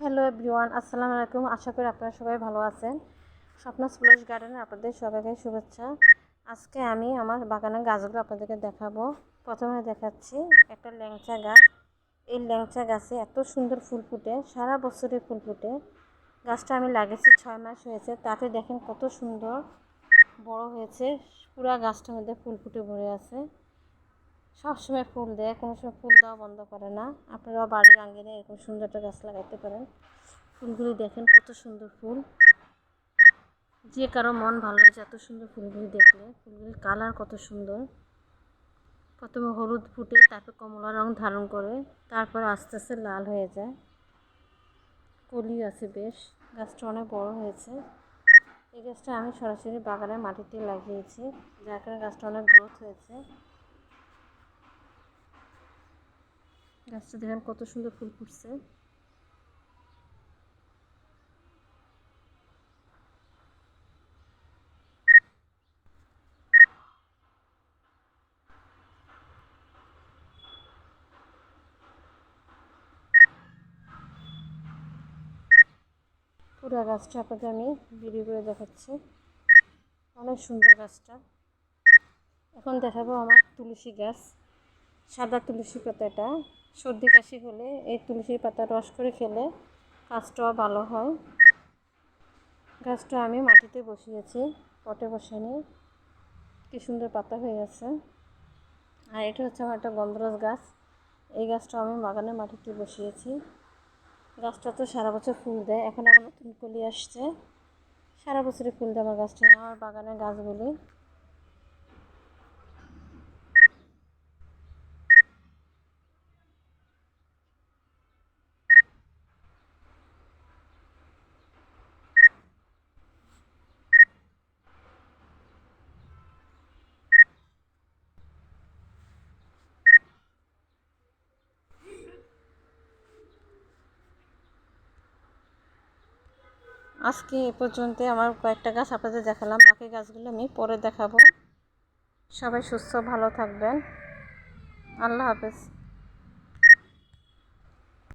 Hello everyone, আসসালামু আলাইকুম। আশা করি আপনারা সবাই ভালো আছেন। স্বপ্ন স্প্লেশ গার্ডেনে আপনাদের সবাইকে শুভেচ্ছা। আজকে আমি আমার বাগানের গাছগুলো আপনাদেরকে দেখাবো। প্রথমে দেখাচ্ছি একটা ল্যাংচা গাছ। এই ল্যাংচা গাছে এত সুন্দর ফুল ফুটে, সারা বছরই ফুল ফুটে। গাছটা আমি লাগিয়েছি ছয় মাস হয়েছে। তাতে দেখেন কত সুন্দর বড় হয়েছে। পুরা গাছটার মধ্যে ফুল ফুটে ভরে আছে। সবসময় ফুল দেয়, কোনো সময় ফুল দেওয়া বন্ধ করে না। আপনারাও বাড়ির আঙ্গিনে এরকম সুন্দর একটা গাছ লাগাইতে পারেন। ফুলগুলি দেখেন কত সুন্দর ফুল। যে কারও মন ভালো হয়েছে এত সুন্দর ফুলগুলি দেখলে। ফুলগুলির কালার কত সুন্দর। প্রথমে হলুদ ফুটে, তারপর কমলা রং ধারণ করে, তারপর আস্তে আস্তে লাল হয়ে যায়। কলি আছে বেশ। গাছটা অনেক বড় হয়েছে। এই গাছটা আমি সরাসরি বাগানের মাটিতে লাগিয়েছি। যার কারণে গাছটা অনেক গ্রোথ হয়েছে। গাছটা দেখেন কত সুন্দর ফুল ফুটছে। পুরো গাছটা আপনাকে আমি ভিডিও করে দেখাচ্ছি। অনেক সুন্দর গাছটা। এখন দেখাবো আমার তুলসী গাছ, সাদা তুলসী পাতাটা। সর্দি কাশি হলে এই তুলসী পাতা রস করে খেলে কাজটাও ভালো হয়। গাছটা আমি মাটিতে বসিয়েছি, পটে বসানি। কি সুন্দর পাতা হয়ে আছে। আর এটা হচ্ছে আমার একটা গন্ধরাজ গাছ। এই গাছটা আমি বাগানে মাটিতে বসিয়েছি। গাছটা তো সারা বছর ফুল দেয়, এখন আমার নতুন কলি আসছে। সারা বছরই ফুল দেয় আমার গাছটা, আমার বাগানের গাছগুলি। আজকে এ পর্যন্ত আমার কয়েকটা গাছ আপনাদের দেখালাম। বাকি গাছগুলো আমি পরে দেখাবো। সবাই সুস্থ, ভালো থাকবেন। আল্লাহ হাফেজ।